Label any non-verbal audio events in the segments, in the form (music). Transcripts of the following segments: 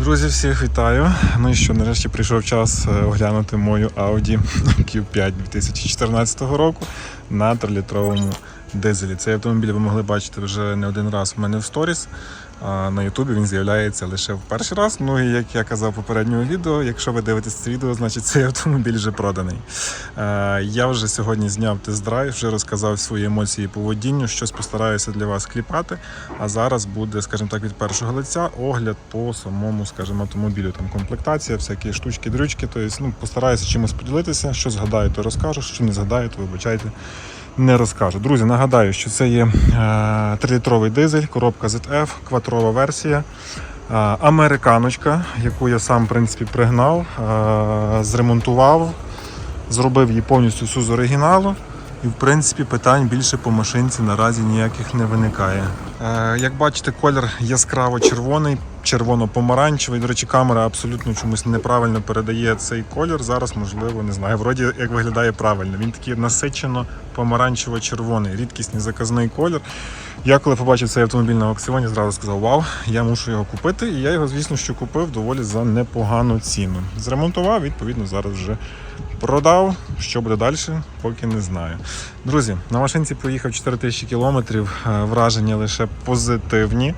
Друзі, всіх вітаю. Ну і що, нарешті прийшов час е, оглянути мою Audi Q5 2014 року на 3-літровому дизелі. Цей автомобіль ви могли бачити вже не один раз у мене в сторіс. На Ютубі він з'являється лише в перший раз. Ну і як я казав в попередньому відео, якщо ви дивитесь це відео, значить цей автомобіль вже проданий. Е, Я вже сьогодні зняв тест-драйв, вже розказав свої емоції по водінню, щось постараюся для вас кліпати. А зараз буде, скажімо так, від першого лиця огляд по самому, скажімо, автомобілю. Там комплектація, всякі штучки, дрючки. Тобто, ну, постараюся чимось поділитися. Що згадаю, то розкажу. Що не згадаю, то вибачайте. Не розкажу. Друзі, нагадаю, що це є е, 3-літровий дизель, коробка ZF, квадрова версія, е, американочка, яку я сам в принципі пригнав, е, зремонтував, зробив її повністю всю з оригіналу. І в принципі питань більше по машинці наразі ніяких не виникає. Е, як бачите, колір яскраво червоний, червоно-помаранчевий. До речі, камера абсолютно чомусь неправильно передає цей колір. Зараз, можливо, не знаю. Вроді як виглядає правильно. Він такий насичено помаранчево-червоний, рідкісний заказний колір. Я коли побачив цей автомобіль на аукціоні, зразу сказав: Вау, я мушу його купити. І я його, звісно, що купив доволі за непогану ціну. Зремонтував, відповідно, зараз вже продав. Що буде далі, поки не знаю. Друзі, на машинці проїхав 4000 кілометрів. е, Враження лише позитивні.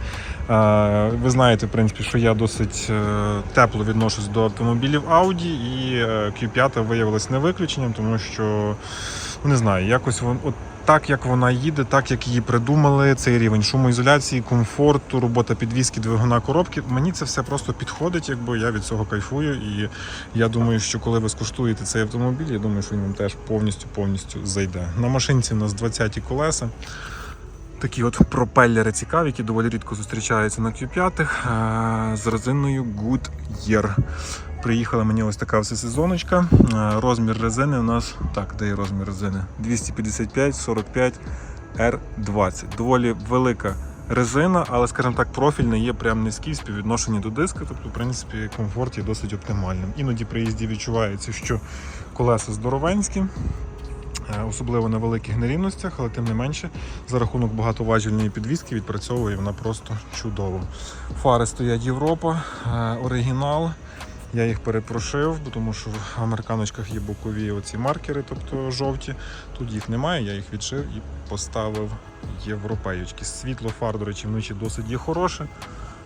Е, Ви знаєте, в принципі, що я досить е, тепло відношусь до автомобілів Audi, і е, Q5 виявилось не виключенням, тому що ну, не знаю, якось вон, от так як вона їде, так як її придумали, цей рівень шумоізоляції, комфорту, робота підвіски, двигуна коробки. Мені це все просто підходить, якби я від цього кайфую. І я думаю, що коли ви скуштуєте цей автомобіль, я думаю, що він вам теж повністю повністю зайде. На машинці у нас 20 колеса. Такі от пропеллери цікаві, які доволі рідко зустрічаються на Q5 е, з резиною Goodyear. Приїхала мені ось така всесезоночка. Е, Розмір резини у нас. Так, де є розмір резини? 255 45 R20. Доволі велика резина, але, скажімо так, профільна є прям низький в співвідношенні до диска. Тобто, в принципі, комфорт є досить оптимальним. Іноді при їзді відчувається, що колеса здоровенські. Е, Особливо на великих нерівностях, але тим не менше, за рахунок багатоважільної підвіски відпрацьовує вона просто чудово. Фари стоять Європа, е, оригінал. Я їх перепрошив, тому що в американочках є бокові оці маркери, тобто жовті. Тут їх немає, я їх відшив і поставив європейські. Світло фар, до речі, вночі досить є хороше.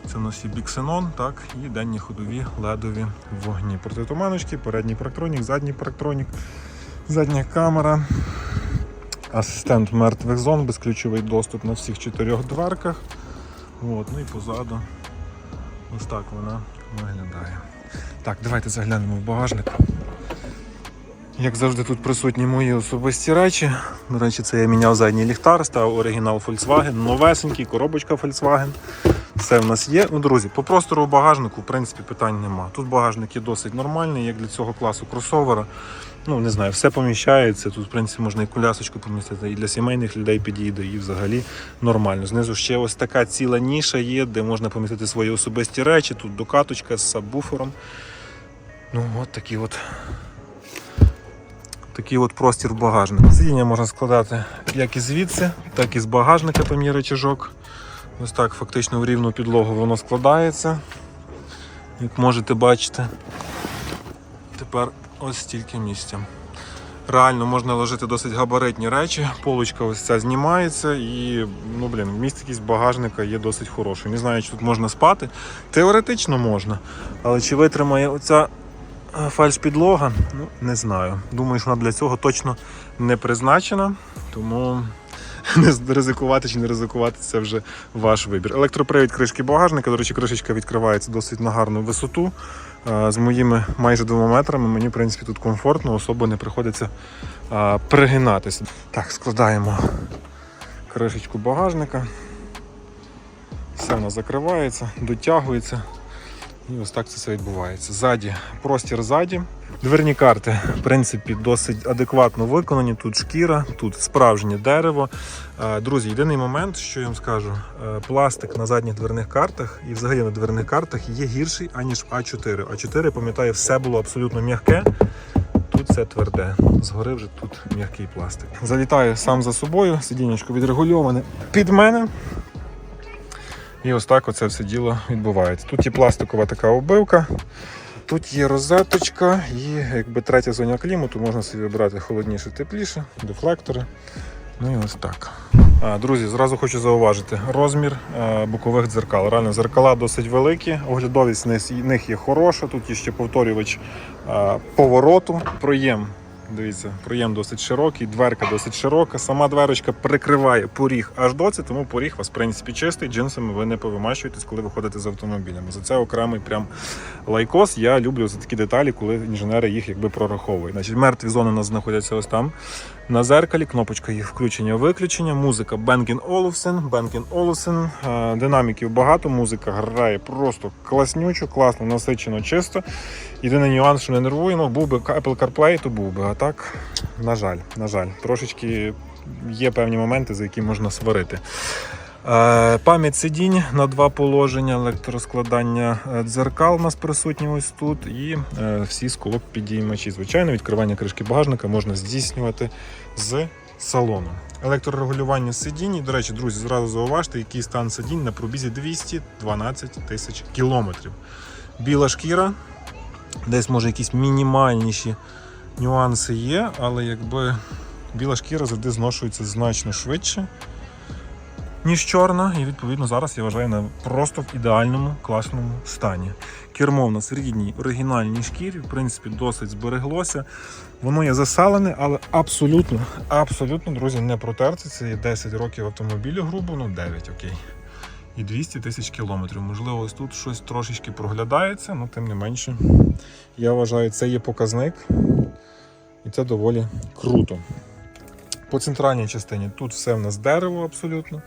Це у нас і біксенон, так, і денні ходові ледові вогні. Протитуманочки, передній парктронік, задній парктронік, задня камера, асистент мертвих зон, безключовий доступ на всіх чотирьох дверках. От, ну і позаду ось так вона виглядає. Так, давайте заглянемо в багажник. Як завжди, тут присутні мої особисті речі. До речі, це я міняв задній ліхтар, став оригінал Volkswagen, новесенький, коробочка Volkswagen. Все в нас є. Ну, друзі, по простору багажнику, в принципі, питань нема. Тут багажник є досить нормальний, як для цього класу кросовера. Ну, не знаю, все поміщається. Тут, в принципі, можна і колясочку помістити, і для сімейних людей підійде, і взагалі нормально. Знизу ще ось така ціла ніша є, де можна помістити свої особисті речі. Тут докаточка з сабвуфером. Ну, от такі от. Такий от простір в багажнику. Сидіння можна складати як і звідси, так і з багажника там є. Ось так фактично в рівну підлогу воно складається. Як можете бачити, тепер ось стільки місця. Реально можна ложити досить габаритні речі, полочка ось ця знімається і ну блін, місткість багажника є досить хорошою. Не знаю, чи тут можна спати. Теоретично можна, але чи витримає оця фальш-підлога, ну не знаю. Думаю, що вона для цього точно не призначена, тому (laughs) не ризикувати чи не ризикувати це вже ваш вибір. Електропривід кришки багажника. До речі, кришечка відкривається досить на гарну висоту. Е, З моїми майже двома метрами мені в принципі тут комфортно, особо не приходиться пригинатися. Так, складаємо кришечку багажника. Все воно закривається, дотягується. І ось так це все відбувається. Ззаді, простір ззаді. Дверні карти, в принципі, досить адекватно виконані. Тут шкіра, тут справжнє дерево. Е, Друзі, єдиний момент, що я вам скажу, е, пластик на задніх дверних картах і взагалі на дверних картах є гірший, аніж А4. А4, пам'ятаю, все було абсолютно м'яке. Тут все тверде. Згори вже тут м'який пластик. Залітаю сам за собою, сидіннячко відрегульоване під мене. І ось так оце все діло відбувається. Тут є пластикова така оббивка, тут є розеточка і якби третя зона клімату, можна собі вибирати холодніше, тепліше, дефлектори. Ну і ось так. Друзі, зразу хочу зауважити розмір е, бокових дзеркал. Реально, дзеркала досить великі, оглядовість них є хороша. Тут є ще повторювач е, повороту. Проєм. Дивіться, проєм досить широкий, дверка досить широка. Сама дверочка прикриває поріг аж доці, тому поріг у вас в принципі чистий. Джинсами ви не повимащуєтесь, коли виходите з автомобілями. За це окремий прям лайкос. Я люблю за такі деталі, коли інженери їх якби прораховують. Значить, мертві зони у нас знаходяться ось там. На зеркалі кнопочка їх включення-виключення, музика Bang Olufsen, Bang Olufsen, Е, динаміків багато, музика грає просто класнючо, класно, насичено, чисто. Єдиний нюанс, що не нервує, ну був би Apple CarPlay, то був би. Так, на жаль, на жаль, трошечки є певні моменти, за які можна сварити. Е, Пам'ять сидінь на два положення, електроскладання е, дзеркал у нас присутні ось тут, і е, всі сколок підіймачі. Звичайно, відкривання кришки багажника можна здійснювати з салону. Електрорегулювання сидінь. І, до речі, друзі, зразу зауважте, який стан сидінь на пробізі 212 тисяч кілометрів. Біла шкіра, десь може якісь мінімальніші нюанси є, але якби біла шкіра завжди зношується значно швидше ніж чорна, і відповідно зараз я вважаю на просто в ідеальному класному стані. Кермо в нас в рідній оригінальній шкірі, в принципі, досить збереглося. Воно є засалене, але абсолютно, абсолютно, друзі, не протерте. Це є 10 років автомобілю, грубо, ну 9, окей. І 200 тисяч кілометрів. Можливо, ось тут щось трошечки проглядається, але тим не менше, я вважаю, це є показник, і це доволі круто. По центральній частині тут все в нас дерево абсолютно.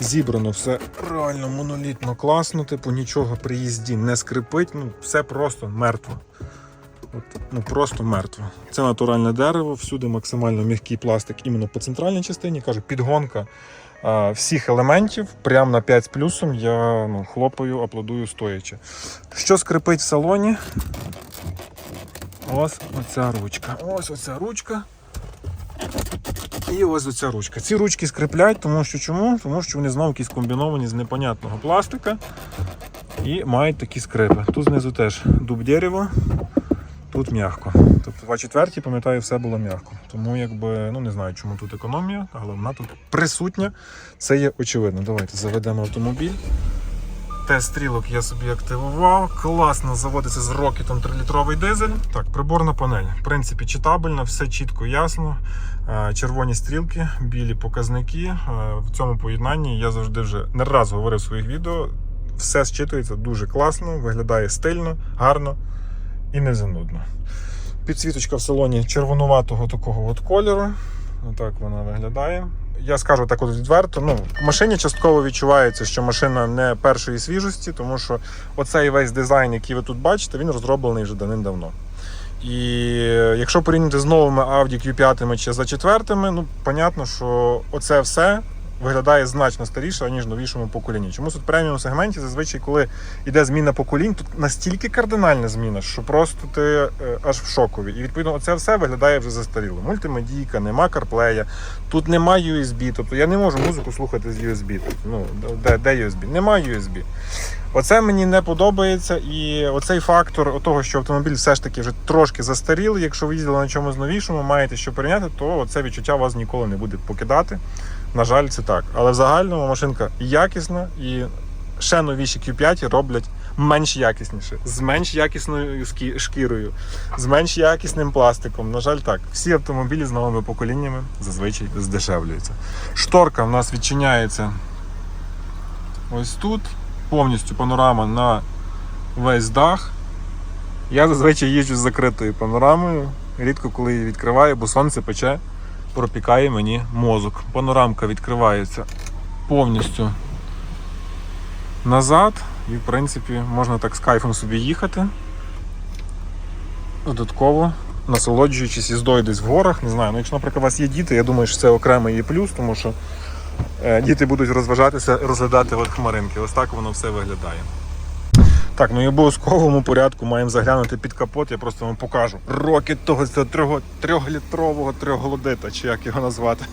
Зібрано все реально монолітно, класно, типу нічого при їзді не скрипить, ну все просто мертво. От, ну просто мертво. Це натуральне дерево, всюди максимально м'який пластик іменно по центральній частині. Кажу, підгонка а, всіх елементів, прямо на 5 з плюсом я ну, хлопаю, аплодую стоячи. Що скрипить в салоні? Ось оця ручка. Ось оця ручка. І ось оця ручка. Ці ручки скріплять, тому що чому? Тому що вони знову якісь комбіновані з непонятного пластика і мають такі скрипи. Тут знизу теж дуб дерева, тут м'яко. Тобто 2 пам'ятаю, все було м'яко. Тому якби ну не знаю, чому тут економія, але вона тут присутня. Це є очевидно. Давайте заведемо автомобіль. Тест стрілок я собі активував. Класно заводиться з рокетом 3-літровий дизель. Так, приборна панель. В принципі, читабельна, все чітко, ясно. Е, Червоні стрілки, білі показники. Е, В цьому поєднанні я завжди вже не раз говорив в своїх відео. Все зчитується дуже класно, виглядає стильно, гарно і не занудно. Підсвіточка в салоні червонуватого такого от кольору. Отак вона виглядає. Я скажу так от відверто. Ну, в машині частково відчувається, що машина не першої свіжості, тому що оцей весь дизайн, який ви тут бачите, він розроблений вже давним-давно. І якщо порівняти з новими Audi Q5 чи за четвертими, ну, понятно, що оце все виглядає значно старіше, ніж в новішому поколінні. Чомусь от в преміум сегменті зазвичай, коли йде зміна поколінь, тут настільки кардинальна зміна, що просто ти е, аж в шокові. І відповідно, оце все виглядає вже застаріло. Мультимедійка, нема CarPlay, тут нема USB. Тобто я не можу музику слухати з USB. Ну, де, де USB? Нема USB. Оце мені не подобається, і оцей фактор того, що автомобіль все ж таки вже трошки застарілий. Якщо ви їздили на чомусь новішому, маєте що порівняти, то це відчуття вас ніколи не буде покидати. На жаль, це так. Але в загальному машинка якісна і ще новіші Q5 роблять менш якісніше, з менш якісною шкірою, з менш якісним пластиком. На жаль, так. Всі автомобілі з новими поколіннями зазвичай здешевлюються. Шторка в нас відчиняється ось тут. Повністю панорама на весь дах. Я зазвичай їжджу з закритою панорамою. Рідко коли її відкриваю, бо сонце пече, пропікає мені мозок. Панорамка відкривається повністю назад. І, в принципі, можна так з кайфом собі їхати. Додатково насолоджуючись їздою десь в горах. Не знаю, ну якщо, наприклад, у вас є діти, я думаю, що це окремий є плюс, тому що е, діти будуть розважатися, розглядати от хмаринки. Ось так воно все виглядає. Так, ну і обов'язковому порядку маємо заглянути під капот, я просто вам покажу. Рокет того цього трьох- трьохлітрового трьохголодита, чи як його назвати.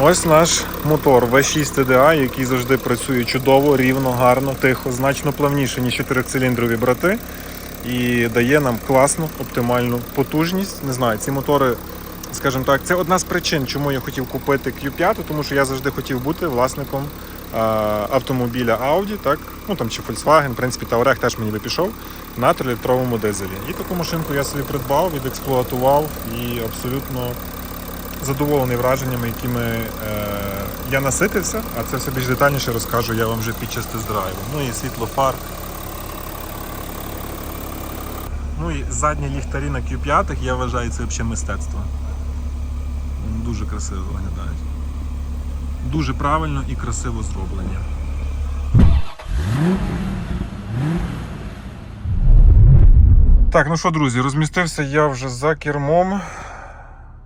Ось наш мотор V6 TDI, який завжди працює чудово, рівно, гарно, тихо, значно плавніше, ніж 4-циліндрові брати. І дає нам класну, оптимальну потужність. Не знаю, ці мотори, скажімо так, це одна з причин, чому я хотів купити Q5, тому що я завжди хотів бути власником автомобіля Audi, так? Ну там чи Volkswagen, в принципі, Touareg теж мені би пішов на 3-літровому дизелі. І таку машинку я собі придбав, відексплуатував і абсолютно задоволений враженнями, якими е, я наситився, а це все більш детальніше розкажу я вам вже під час тест-драйву. Ну і світло фар. Ну і задні ліхтарі на Q5 я вважаю це взагалі мистецтво. Дуже красиво виглядають. Дуже правильно і красиво зроблені. Так, ну що, друзі, розмістився я вже за кермом.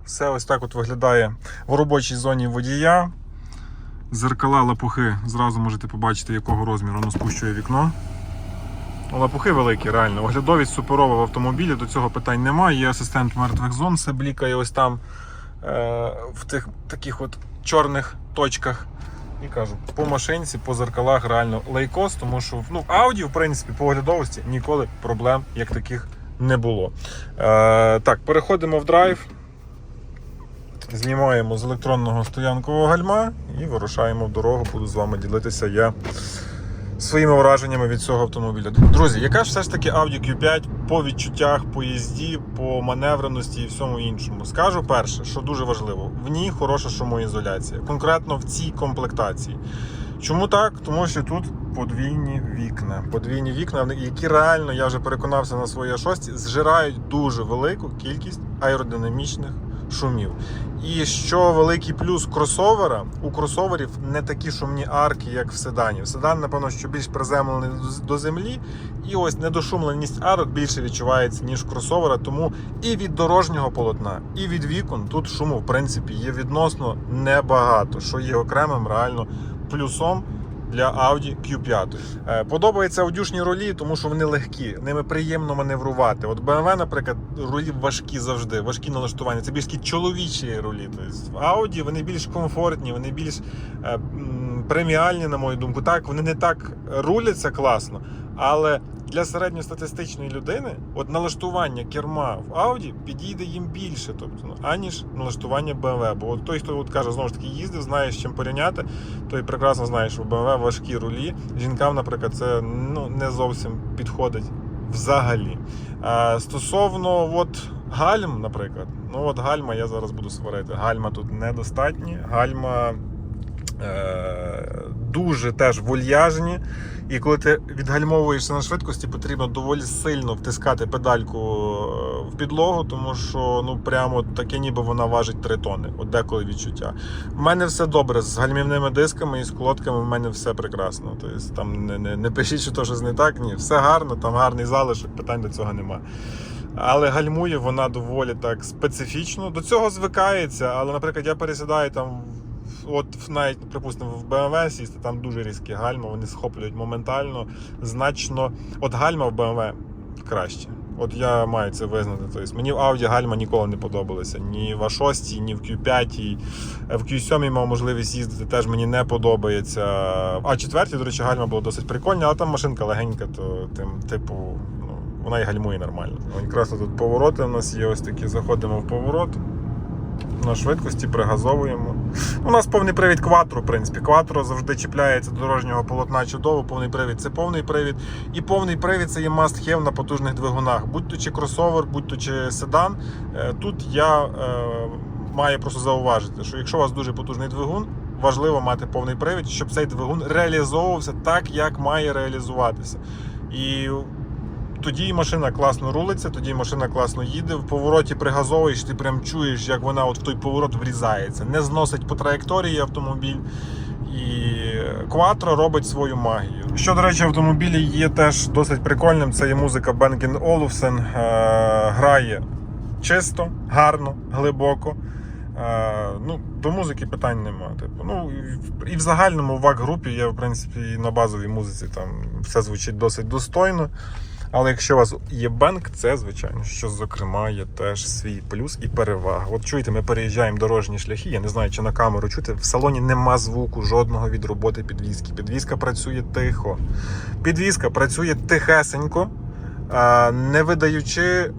Все ось так от виглядає в робочій зоні водія. Зеркала лапухи, зразу можете побачити, якого розміру воно спущує вікно. Ну, Лапухи великі, реально. Оглядовість суперова в автомобілі, до цього питань немає. Є асистент мертвих зон, все блікає ось там в тих таких от чорних точках. І кажу, по машинці, по зеркалах реально лейкос, тому що ну, Audi, в принципі, по оглядовості ніколи проблем як таких не було. Е, так, переходимо в драйв. Знімаємо з електронного стоянкового гальма і вирушаємо в дорогу. Буду з вами ділитися я своїми враженнями від цього автомобіля. Друзі, яка ж все ж таки Audi Q5 по відчуттях, по їзді, по маневреності і всьому іншому? Скажу перше, що дуже важливо, в ній хороша шумоізоляція, конкретно в цій комплектації. Чому так? Тому що тут подвійні вікна. Подвійні вікна, які реально, я вже переконався на своїй шості, зжирають дуже велику кількість аеродинамічних шумів. І що великий плюс кросовера, у кросоверів не такі шумні арки, як в седані. В седан, напевно, що більш приземлений до землі, і ось недошумленість арок більше відчувається, ніж кросовера. Тому і від дорожнього полотна, і від вікон тут шуму, в принципі, є відносно небагато, що є окремим реально плюсом. Для Audi Q5. Е, Подобаються аудюшні рулі, тому що вони легкі, ними приємно маневрувати. От BMW, наприклад, рулі важкі завжди, важкі налаштування. Це більш такі чоловічі рулі. Тобто в Audi вони більш комфортні, вони більш е, преміальні, на мою думку. Так, вони не так руляться класно, але для середньостатистичної людини от налаштування керма в Audi підійде їм більше, тобто, ну, аніж налаштування BMW. Бо от той, хто от каже, знову ж таки, їздив, знає з чим порівняти, той прекрасно знає, що в BMW важкі рулі. Жінкам, наприклад, це ну, не зовсім підходить взагалі. А, стосовно от, гальм, наприклад, ну от гальма я зараз буду сварити. Гальма тут недостатні, гальма. Е, дуже теж вольяжні. І коли ти відгальмовуєшся на швидкості, потрібно доволі сильно втискати педальку е, в підлогу, тому що ну прямо таке, ніби вона важить 3 тони. От деколи відчуття. У мене все добре з гальмівними дисками і з колодками. в мене все прекрасно. Тобто там не, не, не пишіть, що то щось не так. Ні, все гарно, там гарний залишок, питань до цього немає. Але гальмує вона доволі так специфічно. До цього звикається, але, наприклад, я пересідаю там. От навіть, припустимо, в BMW сісти, там дуже різкі гальма, вони схоплюють моментально, значно. От гальма в BMW краще. От я маю це визнати. Тобто мені в Audi гальма ніколи не подобалися. Ні в А6, ні в Q5. В Q7 мав можливість їздити, теж мені не подобається. А 4 до речі, гальма була досить прикольна, але там машинка легенька, то тим, типу, ну, вона і гальмує нормально. Якраз тут повороти у нас є ось такі, заходимо в поворот. На швидкості пригазовуємо. У нас повний привід Quattro, в принципі. Quattro завжди чіпляється до дорожнього полотна чудово. Повний привід це повний привід. І повний привід це є must have на потужних двигунах. Будь то чи кросовер, будь то чи седан. Е, Тут я е, маю просто зауважити, що якщо у вас дуже потужний двигун, важливо мати повний привід, щоб цей двигун реалізовувався так, як має реалізуватися. І тоді машина класно рулиться, тоді машина класно їде. В повороті пригазовуєш, ти прям чуєш, як вона от в той поворот врізається. Не зносить по траєкторії автомобіль. І Quattro робить свою магію. Що, до речі, автомобілі є теж досить прикольним. Це є музика Bang Olufsen. Е, грає чисто, гарно, глибоко. Е, ну, До музики питань немає. Типу. Ну, і в загальному в ВАК-групі я, в принципі, і на базовій музиці там все звучить досить достойно. Але якщо у вас є банк, це звичайно, що зокрема є теж свій плюс і перевага. От чуєте, ми переїжджаємо дорожні шляхи. Я не знаю, чи на камеру чути. В салоні нема звуку жодного від роботи підвізки. Підвізка працює тихо. Підвізка працює тихесенько, не видаючи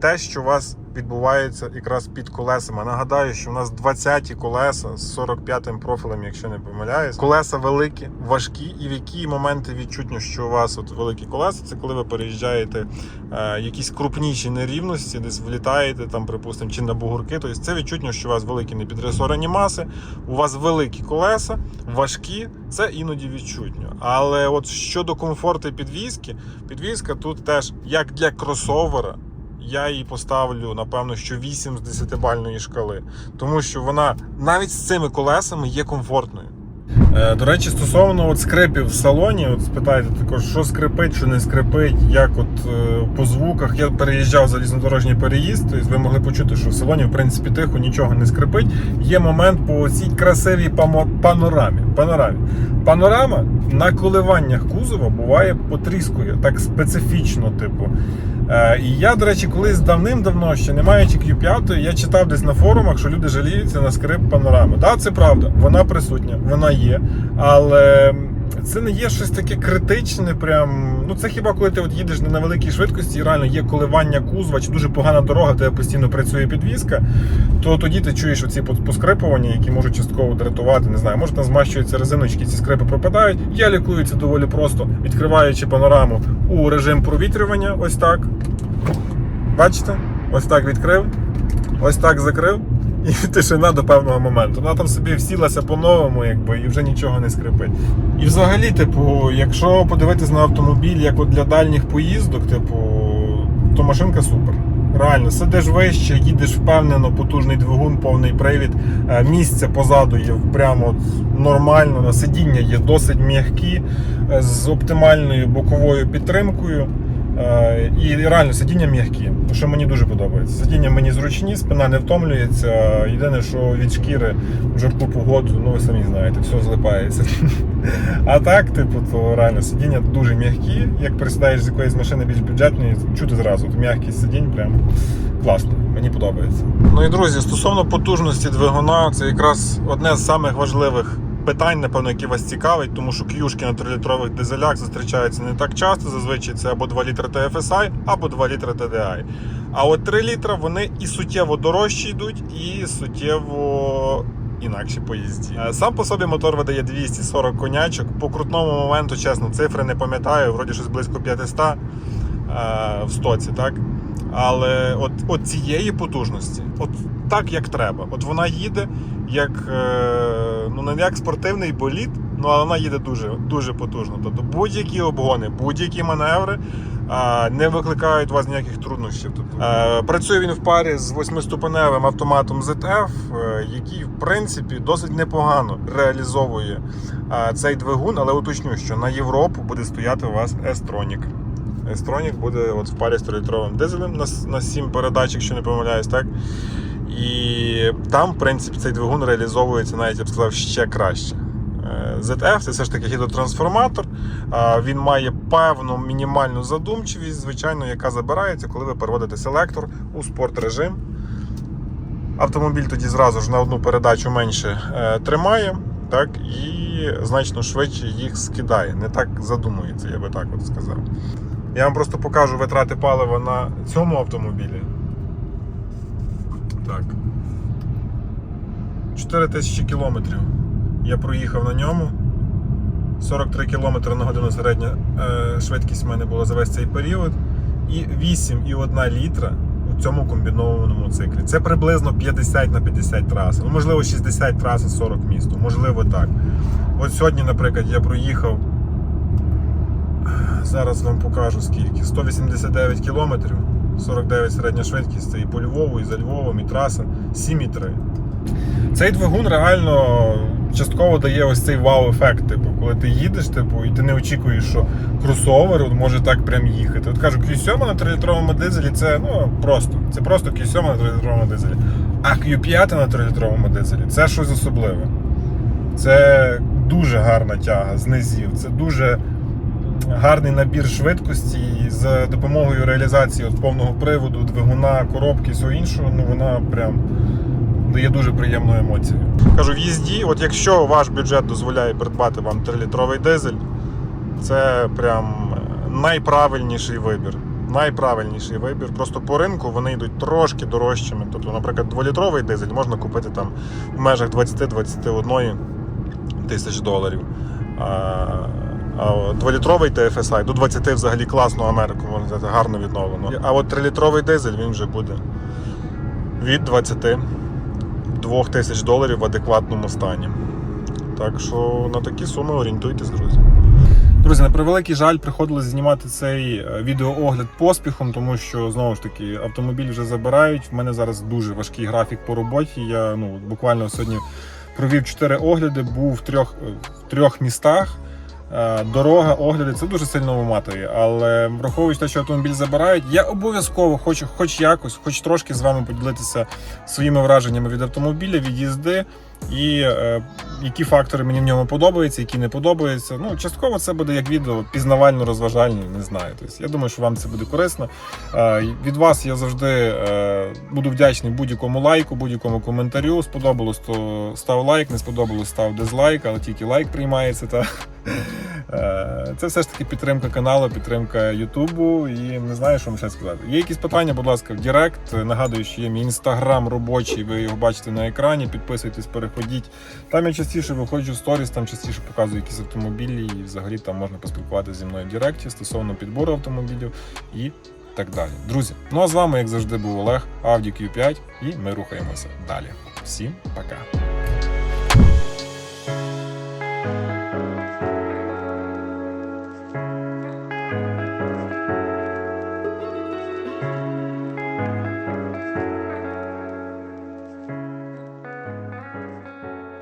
те, що вас відбувається якраз під колесами. Нагадаю, що у нас 20-ті колеса з 45-м профілем, якщо не помиляюсь. Колеса великі, важкі, і в які моменти відчутно, що у вас от великі колеса, це коли ви переїжджаєте е, якісь крупніші нерівності, десь влітаєте там, припустимо, чи на бугурки. Тобто це відчутно, що у вас великі непідресорені маси, у вас великі колеса, важкі, це іноді відчутно. Але от щодо комфорту підвізки, підвізка тут теж як для кросовера. Я їй поставлю, напевно, що 8 з 10 бальної шкали, тому що вона навіть з цими колесами є комфортною. Е, До речі, стосовно от скрипів в салоні, от спитаєте також, що скрипить, що не скрипить, як от е, по звуках. Я переїжджав залізнодорожній переїзд, тобто ви могли почути, що в салоні в принципі тихо, нічого не скрипить. Є момент по цій красивій панорамі. панорамі. Панорама на коливаннях кузова буває потріскує, так специфічно, типу. Е, І я, до речі, колись давним-давно, ще не маючи Q5, я читав десь на форумах, що люди жаліються на скрип панорами. Так, це правда, вона присутня, вона. Але це не є щось таке критичне. Прям ну це хіба коли ти от їдеш не на великій швидкості, і реально є коливання кузова, чи дуже погана дорога, тебе постійно працює підвізка, то тоді ти чуєш оці пос- поскрипування, які можуть частково дратувати. Не знаю, може там змащуються резиночки, ці скрипи пропадають. Я лікую це доволі просто, відкриваючи панораму у режим провітрювання. Ось так. Бачите? Ось так відкрив, ось так закрив. І (laughs) тишина до певного моменту. Вона там собі всілася по-новому, якби, і вже нічого не скрипить. І взагалі, типу, якщо подивитись на автомобіль, як от для дальніх поїздок, типу, то машинка супер. Реально, сидиш вище, їдеш впевнено, потужний двигун, повний привід. Е, Місце позаду є прямо нормально. Сидіння є досить м'які, е, з оптимальною боковою підтримкою. Е, І реально сидіння м'які, що мені дуже подобається. Сидіння мені зручні, спина не втомлюється. Єдине, що від шкіри в жарку погоду, ну ви самі знаєте, все злипається. (laughs) А так, типу, то реально сидіння дуже м'які. Як присідаєш з якоїсь машини більш бюджетної, чути зразу. М'якість сидінь прям класно, мені подобається. Ну і друзі, стосовно потужності двигуна, це якраз одне з самих важливих питань, напевно, які вас цікавить, тому що к'юшки на 3-літрових дизелях зустрічаються не так часто. Зазвичай це або 2 літри TFSI, або 2 літри TDI. А от 3 літра вони і суттєво дорожчі йдуть, і суттєво. Інакші поїзді. Е, Сам по собі мотор видає 240 конячок. По крутному моменту, чесно, цифри не пам'ятаю, вроді щось близько 500 е, в стоці, так? Але от, от цієї потужності, от так як треба. От вона їде як е, ну не як спортивний болід, ну але вона їде дуже дуже потужно. Тобто будь-які обгони, будь-які маневри е, не викликають у вас ніяких труднощів. Тобто, е, працює він в парі з восьмиступеневим автоматом ZF, е, який в принципі досить непогано реалізовує е, цей двигун, але уточню, що на Європу буде стояти у вас S-Tronic. S-Tronic буде от в парі з 3-літровим дизелем на, на 7 передач, якщо не помиляюсь, так? І там, в принципі, цей двигун реалізовується навіть, я б сказав, ще краще. Е, ZF це все ж таки гідротрансформатор. Він має певну мінімальну задумчивість, звичайно, яка забирається, коли ви переводите селектор у спорт-режим. Автомобіль тоді зразу ж на одну передачу менше е, тримає, так, і значно швидше їх скидає. Не так задумується, я би так от сказав. Я вам просто покажу витрати палива на цьому автомобілі. Так. 4 тисячі кілометрів я проїхав на ньому. 43 км на годину середня е, швидкість в мене була за весь цей період. І 8,1 літра у цьому комбінованому циклі. Це приблизно 50 на 50 траси. Ну, можливо, 60 траси, 40 місту. Можливо, так. От сьогодні, наприклад, я проїхав. Зараз вам покажу скільки. 189 кілометрів, 49 середня швидкість. Це і по Львову, і за Львовом, і траса 7,3. Цей двигун реально частково дає ось цей вау-ефект. Типу, коли ти їдеш, типу, і ти не очікуєш, що кросовер може так прям їхати. От кажу, Q7 на 3-літровому дизелі це ну просто. Це просто Q7 на 3-літровому дизелі. А Q5 на 3-літровому дизелі це щось особливе. Це дуже гарна тяга з низів. Це дуже гарний набір швидкості і з допомогою реалізації от повного приводу, двигуна, коробки, всього іншого, ну вона прям дає дуже приємну емоцію. Кажу, в їзді, от якщо ваш бюджет дозволяє придбати вам 3-літровий дизель, це прям найправильніший вибір. Найправильніший вибір. Просто по ринку вони йдуть трошки дорожчими. Тобто, наприклад, 2-літровий дизель можна купити там в межах 20-21 тисяч доларів. А, а 2-літровий TFSI до 20 взагалі класну Америку, можна сказати, гарно відновлено. А от 3-літровий дизель він вже буде від 22 тисяч доларів в адекватному стані. Так що на такі суми орієнтуйтесь, друзі. Друзі, на превеликий жаль, приходилось знімати цей е, відеоогляд поспіхом, тому що знову ж таки автомобіль вже забирають. В мене зараз дуже важкий графік по роботі. Я ну буквально сьогодні провів чотири огляди, був в трьох, в трьох містах. Е, Дорога, огляди це дуже сильно виматує. Але враховуючи те, що автомобіль забирають, я обов'язково хочу, хоч якось, хоч трошки з вами поділитися своїми враженнями від автомобіля, від їзди і е, які фактори мені в ньому подобаються, які не подобаються. Ну, частково це буде як відео, пізнавально розважальне, не знаю. Тобто, я думаю, що вам це буде корисно. Е, від вас я завжди е, буду вдячний будь-якому лайку, будь-якому коментарю. Сподобалось, то став лайк, не сподобалось, став дизлайк, але тільки лайк приймається. Та Е, Це все ж таки підтримка каналу, підтримка Ютубу. І не знаю, що вам ще сказати. Є якісь питання, будь ласка, в Директ. Нагадую, що є мій інстаграм робочий, ви його бачите на екрані. Підписуйтесь, переходіть. Там я частіше виходжу в сторіс, там частіше показую якісь автомобілі, і взагалі там можна поспілкуватися зі мною в Директі стосовно підбору автомобілів і так далі. Друзі, ну а з вами, як завжди, був Олег, Audi Q5, і ми рухаємося далі. Всім пока!